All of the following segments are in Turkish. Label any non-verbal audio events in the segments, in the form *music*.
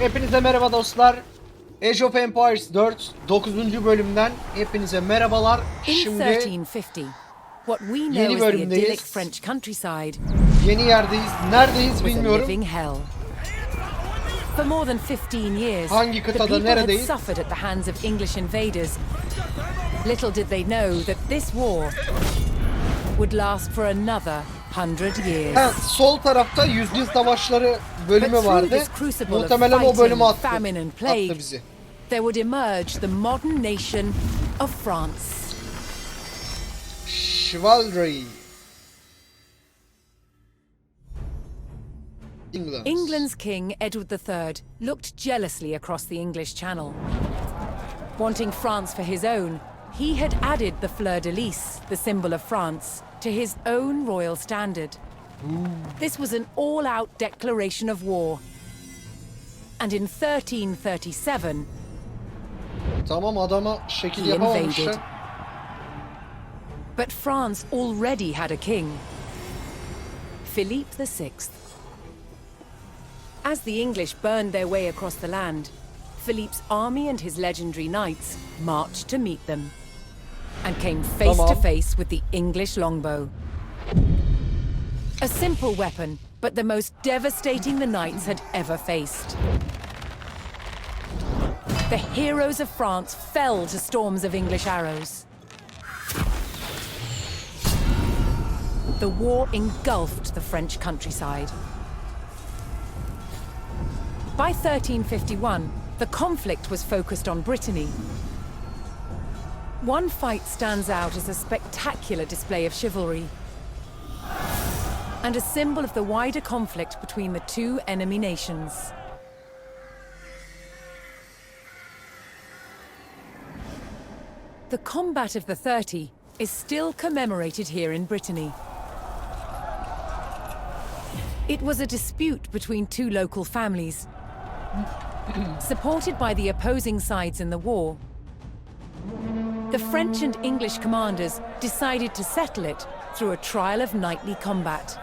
Hepinize merhaba dostlar. Age of Empires 4 9. bölümden hepinize merhabalar. Şimdi 1350, what we know Yeni bölümdeyiz. yeni yerdeyiz. Neredeyiz bilmiyorum. living hell. For more than 15 years, Hangi kıtada, neredeyiz? Little did they know that this war would last for another hundred years. Ha, sol tarafta Yüzyıl Savaşları bölümü vardı. this crucible of Muhtemelen o bölümü attı. famine and plague, Attı bizi. there would emerge the modern nation of France. Chivalry. England. England's King Edward III looked jealously across the English Channel. Wanting France for his own, he had added the fleur de lis, the symbol of France, to his own royal standard. This was an all out declaration of war. And in 1337, Tamam adama şekil he invaded. But France already had a king Philippe VI. As the English burned their way across the land, Philippe's army and his legendary knights marched to meet them and came face to face with the English longbow. A simple weapon, but the most devastating the knights had ever faced. The heroes of France fell to storms of English arrows. The war engulfed the French countryside. By 1351, the conflict was focused on Brittany. One fight stands out as a spectacular display of chivalry and a symbol of the wider conflict between the two enemy nations. The combat of the 30 is still commemorated here in Brittany. It was a dispute between two local families, supported by the opposing sides in the war. The French and English commanders decided to settle it through a trial of knightly combat.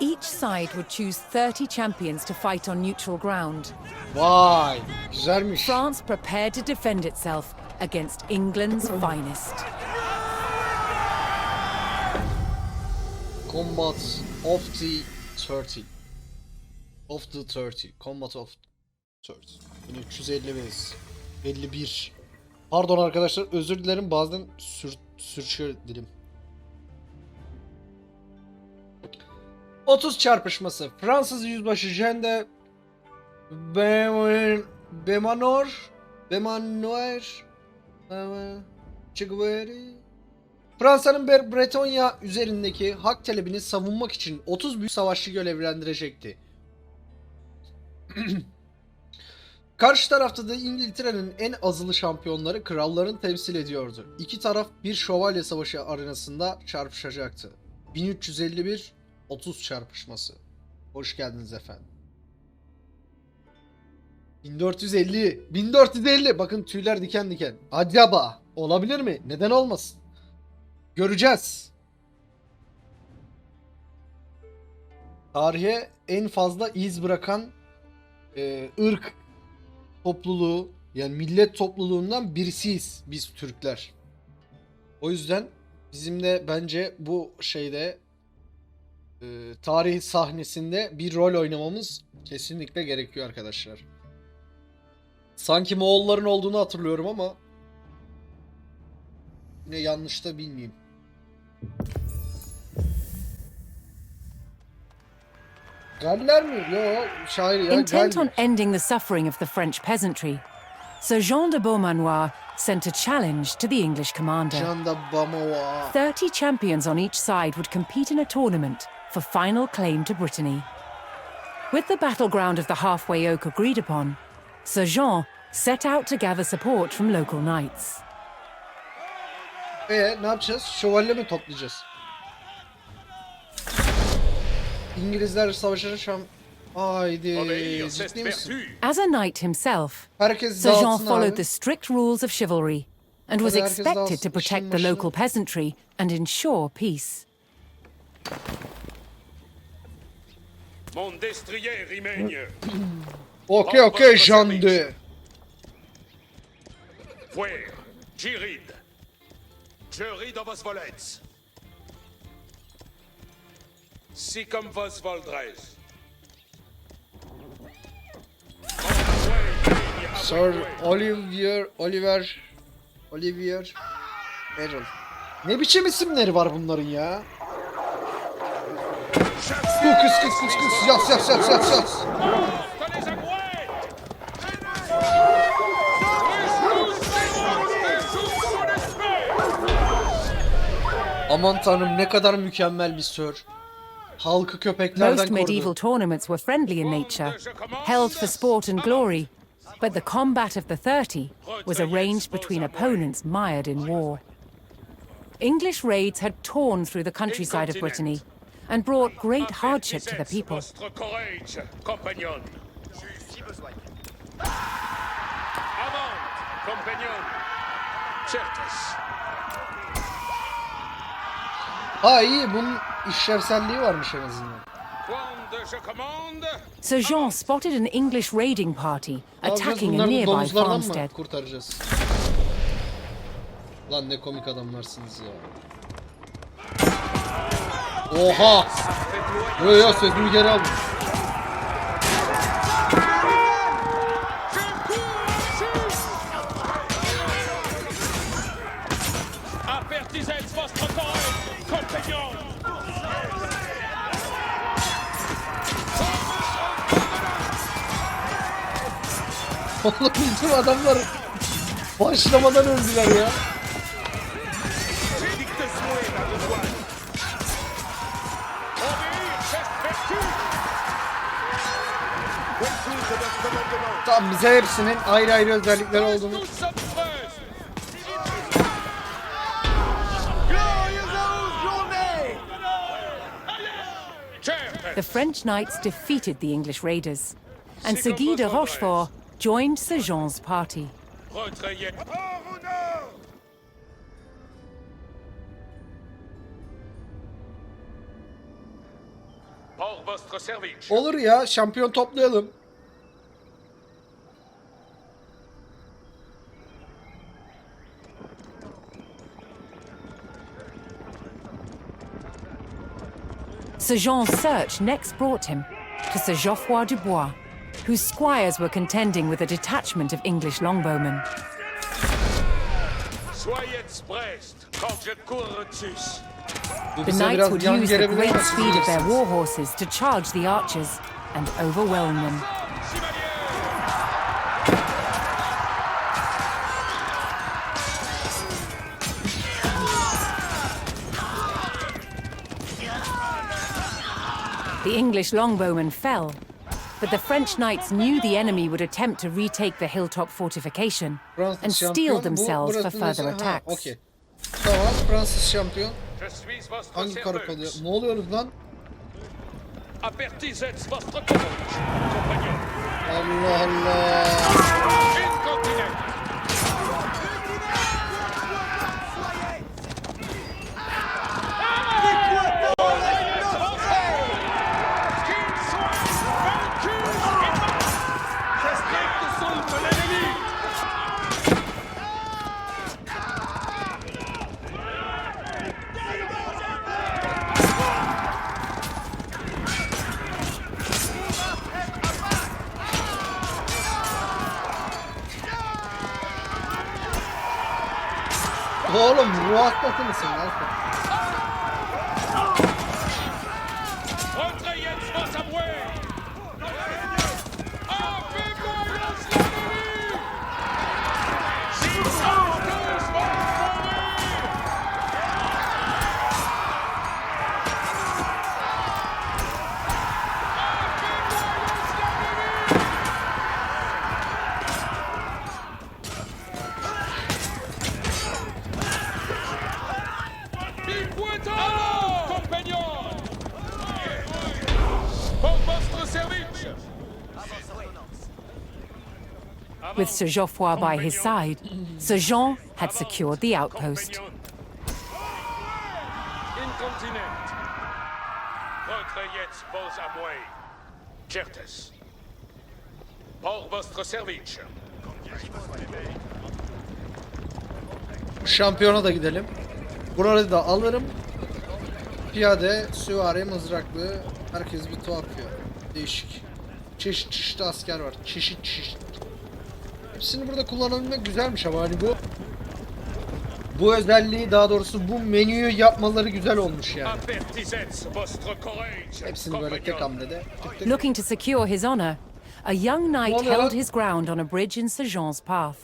Each side would choose 30 champions to fight on neutral ground. Vay güzelmiş. France prepared to defend itself against England's finest. Combat of the 30. Of the 30. Combat of 30. 1350'miz. 51. Pardon arkadaşlar özür dilerim bazen sür, sürçüyor dilim. 30 çarpışması. Fransız yüzbaşı Jean de Be- Bemanor Bemanor Chigueri Fransa'nın Bretonya üzerindeki hak talebini savunmak için 30 büyük savaşçı görevlendirecekti. *clears throat* Karşı tarafta da İngiltere'nin en azılı şampiyonları kralların temsil ediyordu. İki taraf bir şövalye savaşı arenasında çarpışacaktı. 1351 30 çarpışması. Hoş geldiniz efendim. 1450 1450 bakın tüyler diken diken. Acaba olabilir mi? Neden olmasın? Göreceğiz. Tarihe en fazla iz bırakan e, ırk topluluğu yani millet topluluğundan birisiyiz biz Türkler. O yüzden bizim de bence bu şeyde e, tarih sahnesinde bir rol oynamamız kesinlikle gerekiyor arkadaşlar. Sanki Moğolların olduğunu hatırlıyorum ama yine yanlış da bilmeyeyim. Galler mi? Yo şair ya Intent on ending the suffering of the French peasantry, Sir Jean de Beaumanoir sent a challenge to the English commander. Can da Bamova. 30 champions on each side would compete in a tournament for final claim to Brittany. With the battleground of the halfway oak agreed upon, Sir Jean set out to gather support from local knights. E ne yapacağız? Şövalye mi toplayacağız? İngilizler savaşına şam... Haydi ciddi misin? As a knight himself, Herkes Sir Jean followed the strict rules of chivalry and was expected to protect the local peasantry and ensure peace. Mon destrier Rimaigne. *clears throat* Okey okey Jande. Fouer. Girid. Je ris dans vos volets. Si comme vos voldres. Sir Olivier, Oliver, Olivier, Errol. Ne biçim isimleri var bunların ya? Bu kız kız kız kız yas yas yas yas yas. Aman tanrım ne kadar mükemmel bir sir. Halkı köpeklerden Most medieval korudu. tournaments were friendly in nature, held for sport and glory, but the combat of the Thirty was arranged between opponents mired in war. English raids had torn through the countryside of Brittany and brought great hardship to the people. Votre courage, compagnon. Avant, compagnon. Certes. Ha iyi bunun işlevselliği varmış en azından. Sir Jean spotted an English raiding party attacking a nearby farmstead. kurtaracağız? Lan ne komik adamlarsınız ya. Oha! Yo yo sözümü geri aldım. avertissez votre courage, compagnon. *laughs* Oğlum bütün adamlar başlamadan öldüler ya. Tamam bize hepsinin ayrı ayrı özellikleri olduğunu. The French knights defeated the English raiders, and Sir Guy de Rochefort joined Sir Jean's party. Olur ya şampiyon toplayalım. Sir Jean's search next brought him to Sir Geoffroy Dubois, whose squires were contending with a detachment of English longbowmen. Soyez prest quand je cours dessus. Bu The knights would use the great speed of their bilirsiniz. war horses to charge the archers and overwhelm them. The English longbowmen fell, but the French knights knew the enemy would attempt to retake the hilltop fortification and şampiyon, steel themselves for further ah, attacks. okey. Tamam Fransız şampiyon. Je suis votre Hangi karı. Ne oluyoruz lan? Avertissez votre courage, compagnon. Allah Allah. Mısın lan? With Sir Geoffroy by his side, Sir Jean had secured the outpost. Şampiyona da gidelim. Burayı da alırım. Piyade, süvari, mızraklı. Herkes bir tuhaf ya. Değişik. Çeşit çeşit asker var. Çeşit çeşit. Hepsini burada kullanabilmek güzelmiş ama hani bu bu özelliği daha doğrusu bu menüyü yapmaları güzel olmuş yani. Hepsini böyle tek hamlede. Looking to secure his honor, a young knight held his ground on a bridge in Sir Jean's path.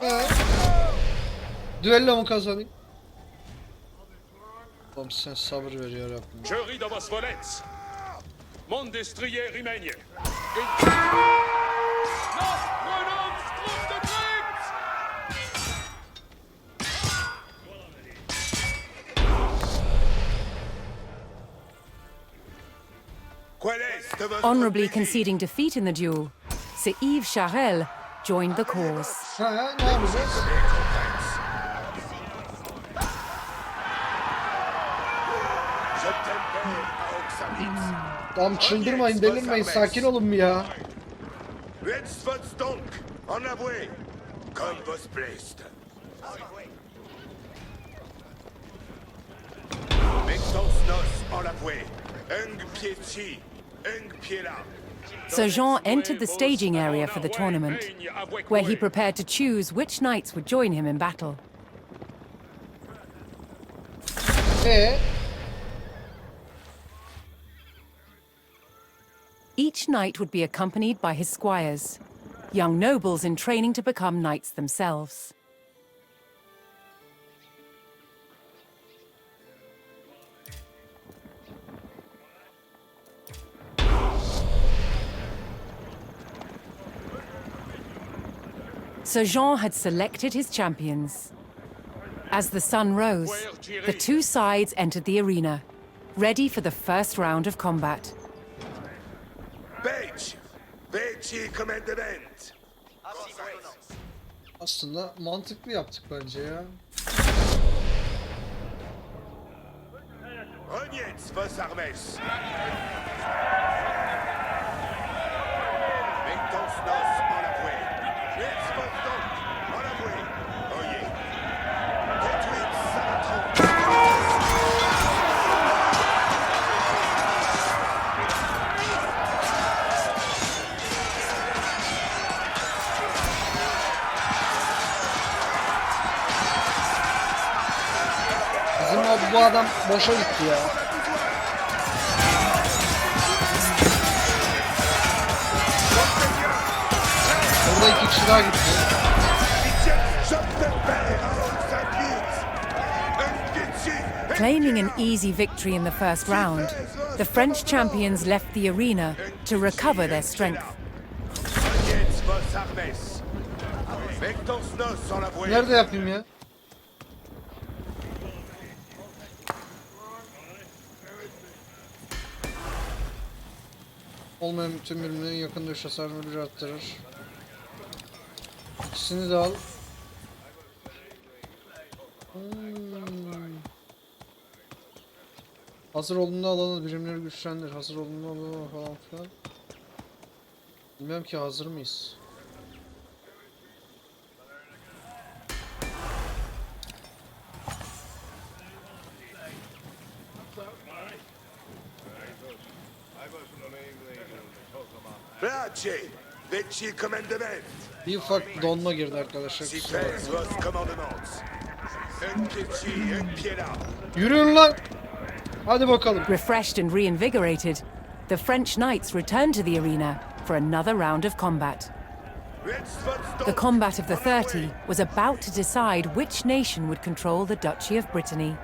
Ha. Düello mu kazanayım? Oğlum sen sabır ver ya Rabbim. Je ris de vos volets. Mon destrier Rimaigne. Honorably conceding defeat in the duel, Sir Yves Charel joined the cause. Tam çıldırmayın, delirmeyin. Sakin olun bir ya. So Jean entered the staging area for the tournament, where he prepared to choose which knights would join him in battle. Ee, Each knight would be accompanied by his squires, young nobles in training to become knights themselves. Sir Jean had selected his champions. As the sun rose, the two sides entered the arena, ready for the first round of combat. Page commandement. aslında mantıklı yaptık bence ya. Rognez vos armes. Nos bu adam boşa gitti ya. Orada iki kişi daha gitti. Je t'aime à Oxalis. Un pied-ci. Claiming an easy victory in the first round, the French champions left the arena to recover their strength. Rognez vos armes. Mettons nos. Nerede yapayım ya? Olmayan bütün birimlerin yakın dövüş hasarını bir arttırır. İkisini de al. Hmm. Hazır olduğunda alanı birimleri güçlendir. Hazır olduğunda alanı falan filan. Bilmiyorum ki hazır mıyız? Bir ufak donma girdi arkadaşlar. Si kusura pèse bakmayın. vos commandements. Un pied-ci. Un pied-là. Yürüyün lan. Hadi bakalım. Refreshed and reinvigorated, the French knights returned to the arena for another round of combat. Let's vote donc. The combat of the 30 was about to decide which nation would control the Duchy of Brittany.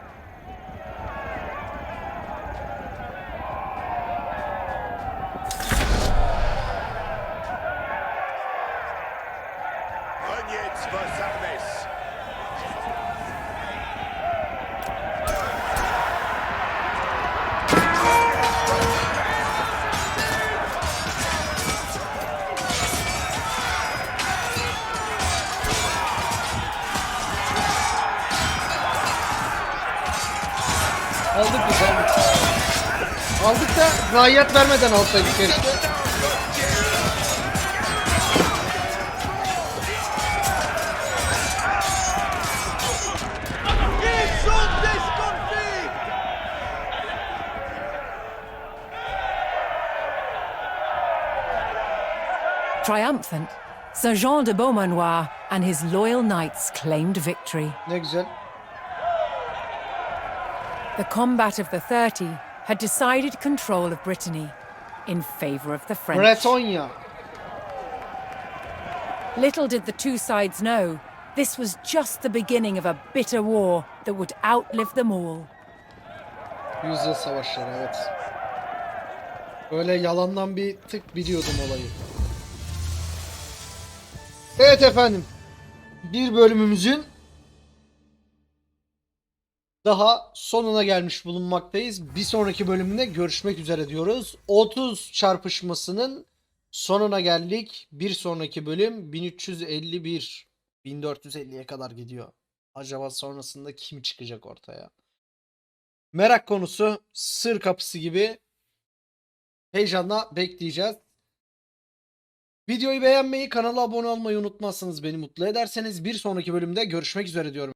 Aldık da zayiat vermeden alsaydık keşke. Triumphant, Sir Jean de Beaumanoir and his loyal knights claimed victory. Ne güzel. The combat of the Thirty had decided control of Brittany in favour of the French. Bretonya. Little did the two sides know, this was just the beginning of a bitter war that would outlive them all. Yüzyıl savaşları evet. Böyle yalandan bir tık biliyordum olayı. Evet efendim. Bir bölümümüzün daha sonuna gelmiş bulunmaktayız. Bir sonraki bölümde görüşmek üzere diyoruz. 30 çarpışmasının sonuna geldik. Bir sonraki bölüm 1351. 1450'ye kadar gidiyor. Acaba sonrasında kim çıkacak ortaya? Merak konusu sır kapısı gibi heyecanla bekleyeceğiz. Videoyu beğenmeyi, kanala abone olmayı unutmazsanız beni mutlu ederseniz bir sonraki bölümde görüşmek üzere diyorum.